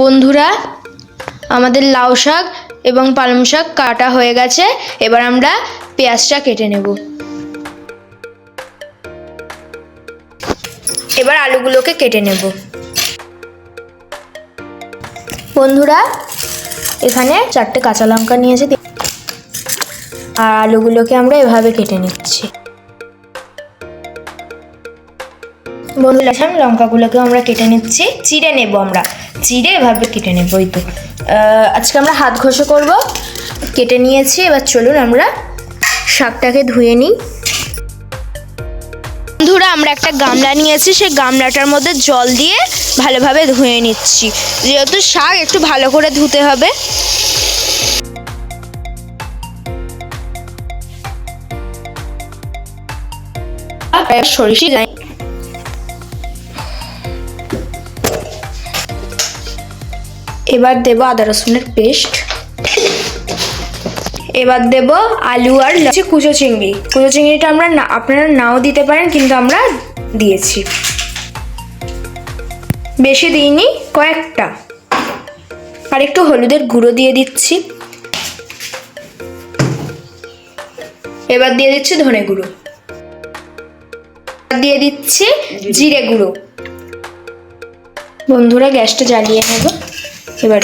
বন্ধুরা, আমাদের লাউ শাক এবং পালং শাক কাটা হয়ে গেছে। এবার আমরা পেঁয়াজটা কেটে নেব। এবার আলুগুলোকে কেটে নেব। বন্ধুরা, এখানে চারটে কাঁচা লঙ্কা নিয়েছি। আর আলুগুলোকে আমরা এভাবে কেটে নিচ্ছি। বন্ধুরা এখন লঙ্কাগুলোকে আমরা কেটে নিচ্ছি। চিড়ে নেব আমরা। চিড়ে এভাবে কেটে নেব ওই তো। আজকে আমরা হাত ঘষে করব। কেটে নিয়েছি, এবার চলুন আমরা শাকটাকে ধুয়ে নিই। বন্ধুরা, আমরা একটা গামলা নিয়েছি, সেই গামলাটার মধ্যে জল দিয়ে ভালোভাবে ধুয়ে নিচ্ছি। যেহেতু শাক, একটু ভালো করে ধুতে হবে। সরিষে গাই এবার দেব আদা রসুনের পেস্ট। এবার দেব আলু আর লচ্ছি কুচো চিংড়ি। কুচো চিংড়িটা আমরা না আপনারা নাও দিতে পারেন, কিন্তু আমরা দিয়েছি। বেশি দিইনি, কয়েকটা। আর একটু হলুদের গুঁড়ো দিয়ে দিচ্ছি। এবার দিয়ে দিচ্ছি ধনে গুঁড়ো। দিয়ে দিচ্ছি জিরে গুঁড়ো। বন্ধুরা, গ্যাসটা জ্বালিয়ে নেব। এবার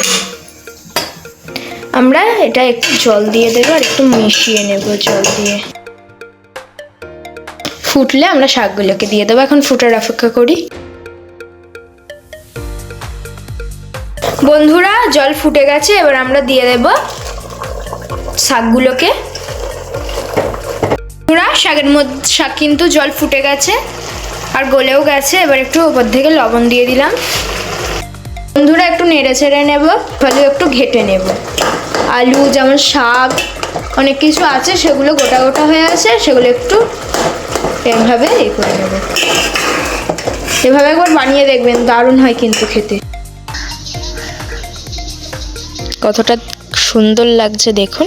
আমরা এটা একটু জল দিয়ে দেবো আর একটু মিশিয়ে নেব জল দিয়ে। ফুটলে আমরা শাকগুলোকে দিয়ে দেবো। এখন ফুটার অপেক্ষা করি। বন্ধুরা, জল ফুটে গেছে, এবার আমরা দিয়ে দেব শাকগুলোকে। বন্ধুরা, শাকের মধ্যে, শাক কিন্তু জল ফুটে গেছে আর গলেও গেছে। এবার একটু ওপর থেকে লবণ দিয়ে দিলাম। নেড়ে ছেড়ে নেব ফলে একটু ঘেটে নেব। আলু, যেমন শাক, অনেক কিছু আছে, সেগুলো গোটা গোটা হয়ে আছে, সেগুলো একটু এভাবে এ করে নেব। এভাবে একবার বানিয়ে দেখবেন, দারুণ হয় কিন্তু খেতে। কতটা সুন্দর লাগছে দেখুন।